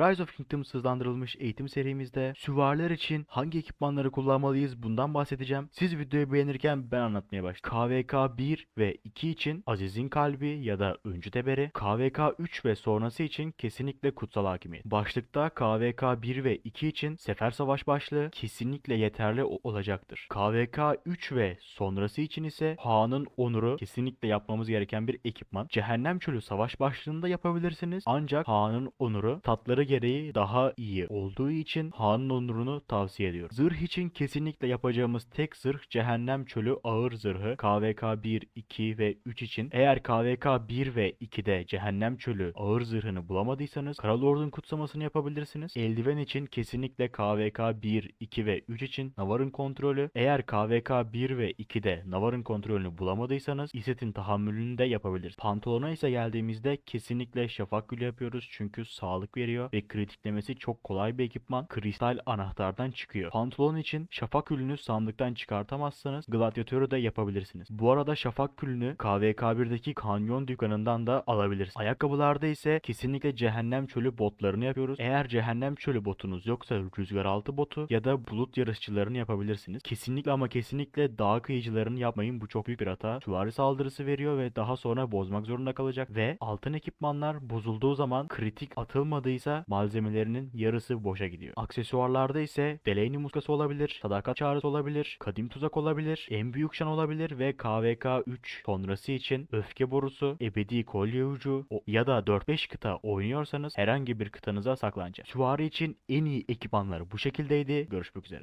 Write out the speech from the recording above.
Rise of Kingdoms hızlandırılmış eğitim serimizde süvariler için hangi ekipmanları kullanmalıyız bundan bahsedeceğim. Siz videoyu beğenirken ben anlatmaya başlayayım. KVK 1 ve 2 için Aziz'in kalbi ya da öncü teberi. KVK 3 ve sonrası için kesinlikle kutsal hakimiyet. Başlıkta KVK 1 ve 2 için sefer savaş başlığı kesinlikle yeterli olacaktır. KVK 3 ve sonrası için ise Han'ın onuru kesinlikle yapmamız gereken bir ekipman. Cehennem çölü savaş başlığında yapabilirsiniz. Ancak Han'ın onuru tatları gereği daha iyi olduğu için Han'ın onurunu tavsiye ediyorum. Zırh için kesinlikle yapacağımız tek zırh Cehennem çölü ağır zırhı KVK 1, 2 ve 3 için. Eğer KVK 1 ve 2'de Cehennem çölü ağır zırhını bulamadıysanız Kara Lord'un kutsamasını yapabilirsiniz. Eldiven için kesinlikle KVK 1, 2 ve 3 için Navar'ın kontrolü. Eğer KVK 1 ve 2'de Navar'ın kontrolünü bulamadıysanız İset'in tahammülünü de yapabiliriz. Pantolona ise geldiğimizde kesinlikle şafak gülü yapıyoruz çünkü sağlık veriyor ve kritiklemesi çok kolay bir ekipman. Kristal anahtardan çıkıyor. Pantolon için şafak külünü sandıktan çıkartamazsanız gladyatörü de yapabilirsiniz. Bu arada şafak külünü KVK1'deki kanyon dükkanından da alabilirsiniz. Ayakkabılarda ise kesinlikle cehennem çölü botlarını yapıyoruz. Eğer cehennem çölü botunuz yoksa rüzgar altı botu ya da bulut yarışçılarını yapabilirsiniz. Kesinlikle ama kesinlikle dağ kıyıcılarını yapmayın. Bu çok büyük bir hata. Süvari saldırısı veriyor ve daha sonra bozmak zorunda kalacak ve altın ekipmanlar bozulduğu zaman kritik atılmadıysa malzemelerinin yarısı boşa gidiyor. Aksesuarlarda ise Delaney muskası olabilir, sadakat çağrısı olabilir, kadim tuzak olabilir, en büyük şan olabilir ve KVK 3 sonrası için öfke borusu, ebedi kolye ucu ya da 4-5 kıta oynuyorsanız herhangi bir kıtanıza saklanacak. Süvari için en iyi ekipmanlar bu şekildeydi. Görüşmek üzere.